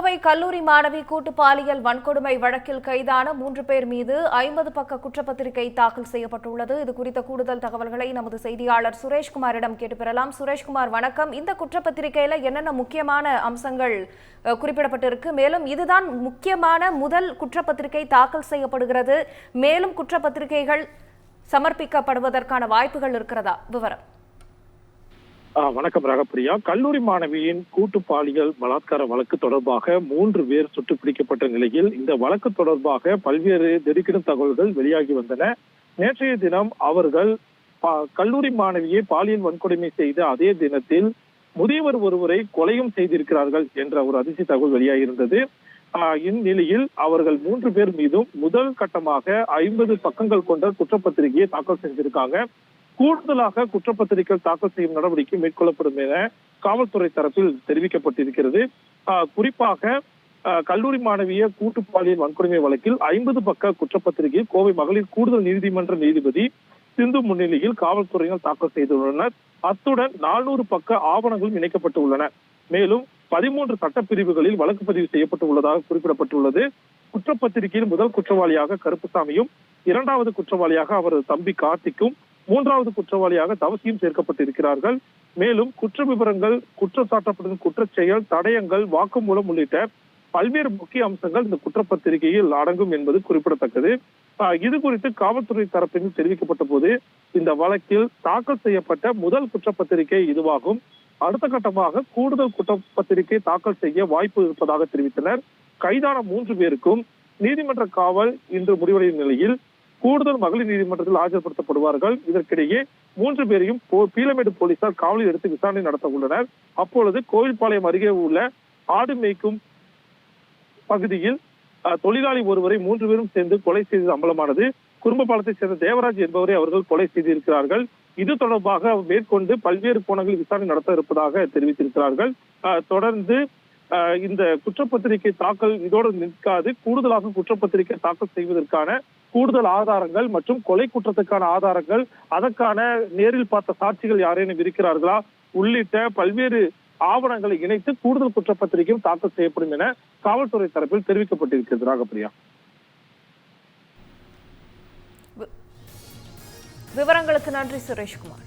கோவை கல்லூரி மாணவி கூட்டு பாலியல் வன்கொடுமை வழக்கில் கைதான மூன்று பேர் மீது ஐம்பது பக்க குற்றப்பத்திரிகை தாக்கல் செய்யப்பட்டுள்ளது. இது குறித்த கூடுதல் தகவல்களை நமது செய்தியாளர் சுரேஷ்குமாரிடம் கேட்டு பெறலாம் சுரேஷ்குமார் வணக்கம். இந்த குற்றப்பத்திரிகையில என்னென்ன முக்கியமான அம்சங்கள் குறிப்பிடப்பட்டிருக்கு? மேலும் இதுதான் முக்கியமான முதல் குற்றப்பத்திரிகை தாக்கல் செய்யப்படுகிறது. மேலும் குற்றப்பத்திரிகைகள் சமர்ப்பிக்கப்படுவதற்கான வாய்ப்புகள் இருக்கிறதா? விவரம். வணக்கம் ராகப்பிரியா. கல்லூரி மாணவியின் கூட்டு பாலியல் பலாத்கார வழக்கு தொடர்பாக மூன்று பேர் சுட்டு பிடிக்கப்பட்ட நிலையில் இந்த வழக்கு தொடர்பாக பல்வேறு திடுக்கிடும் தகவல்கள் வெளியாகி வந்தன. நேற்றைய தினம் அவர்கள் கல்லூரி மாணவியை பாலியல் வன்கொடுமை செய்த அதே தினத்தில் முதியவர் ஒருவரை கொலையும் செய்திருக்கிறார்கள் என்ற ஒரு அதிர்ச்சி தகவல் வெளியாகியிருந்தது. இந்நிலையில் அவர்கள் மூன்று பேர் மீதும் முதல் கட்டமாக ஐம்பது பக்கங்கள் கொண்ட குற்றப்பத்திரிகையை தாக்கல் செஞ்சிருக்காங்க. கூடுதலாக குற்றப்பத்திரிகைகள் தாக்கல் செய்யும் நடவடிக்கை மேற்கொள்ளப்படும் என காவல்துறை தரப்பில் தெரிவிக்கப்பட்டிருக்கிறது. குறிப்பாக கல்லூரி மாணவிய கூட்டு பாலியல் வன்கொடுமை வழக்கில் ஐம்பது பக்க குற்றப்பத்திரிகை கோவை மகளிர் கூடுதல் நீதிமன்ற நீதிபதி சிந்து முன்னிலையில் காவல்துறையினர் தாக்கல் செய்துள்ளனர். அத்துடன் நானூறு பக்க ஆவணங்களும் இணைக்கப்பட்டு உள்ளன. மேலும் பதிமூன்று சட்டப்பிரிவுகளில் வழக்கு பதிவு செய்யப்பட்டு உள்ளதாக குறிப்பிடப்பட்டுள்ளது. குற்றப்பத்திரிகையில் முதல் குற்றவாளியாக கருப்புசாமியும் இரண்டாவது குற்றவாளியாக அவரது தம்பி கார்த்திக்கும் மூன்றாவது குற்றவாளியாக தவசியும் சேர்க்கப்பட்டிருக்கிறார்கள். மேலும் குற்ற விவரங்கள் குற்றம் சாட்டப்படும் குற்றச்செயல் தடயங்கள் வாக்குமூலம் உள்ளிட்ட பல்வேறு முக்கிய அம்சங்கள் இந்த குற்றப்பத்திரிகையில் அடங்கும் என்பது குறிப்பிடத்தக்கது. இது குறித்து காவல்துறை தரப்பில் தெரிவிக்கப்பட்ட போது இந்த வழக்கில் தாக்கல் செய்யப்பட்ட முதல் குற்றப்பத்திரிகை இதுவாகும். அடுத்த கட்டமாக கூடுதல் குற்றப்பத்திரிகை தாக்கல் செய்ய வாய்ப்பு இருப்பதாக தெரிவித்தனர். கைதான மூன்று பேருக்கும் நீதிமன்ற காவல் இன்று முடிவடையும் நிலையில் கூடுதல் மகளிர் நீதிமன்றத்தில் ஆஜர்படுத்தப்படுவார்கள். இதற்கிடையே மூன்று பேரையும் பீலமேடு போலீசார் காவலில் எடுத்து விசாரணை நடத்த உள்ளனர். அப்பொழுது கோவில்பாளையம் அருகே உள்ள ஆடு மேய்க்கும் பகுதியில் அஹ், தொழிலாளி ஒருவரை மூன்று பேரும் சேர்ந்து கொலை செய்தது அம்பலமானது. குடும்பபாலத்தைச் சேர்ந்த தேவராஜ் என்பவரை அவர்கள் கொலை செய்திருக்கிறார்கள். இது தொடர்பாக மேற்கொண்டு பல்வேறு கோணங்களில் விசாரணை நடத்த இருப்பதாக தெரிவித்திருக்கிறார்கள். தொடர்ந்து இந்த குற்றப்பத்திரிகை தாக்கல் இதோடு நிற்காது. கூடுதலாக குற்றப்பத்திரிகை தாக்கல் செய்வதற்கான கூடுதல் ஆதாரங்கள் மற்றும் கொலை குற்றத்துக்கான ஆதாரங்கள் அதற்கான நேரில் பார்த்த சாட்சிகள் யாரேனும் இருக்கிறார்களா? உள்ளிட்ட பல்வேறு ஆவணங்களை இணைத்து கூடுதல் குற்றப்பத்திரிகையும் தாக்கல் செய்யப்படும் என காவல்துறை தரப்பில் தெரிவிக்கப்பட்டிருக்கிறது. ராகப்பிரியா. விவரங்களுக்கு நன்றி சுரேஷ்குமார்.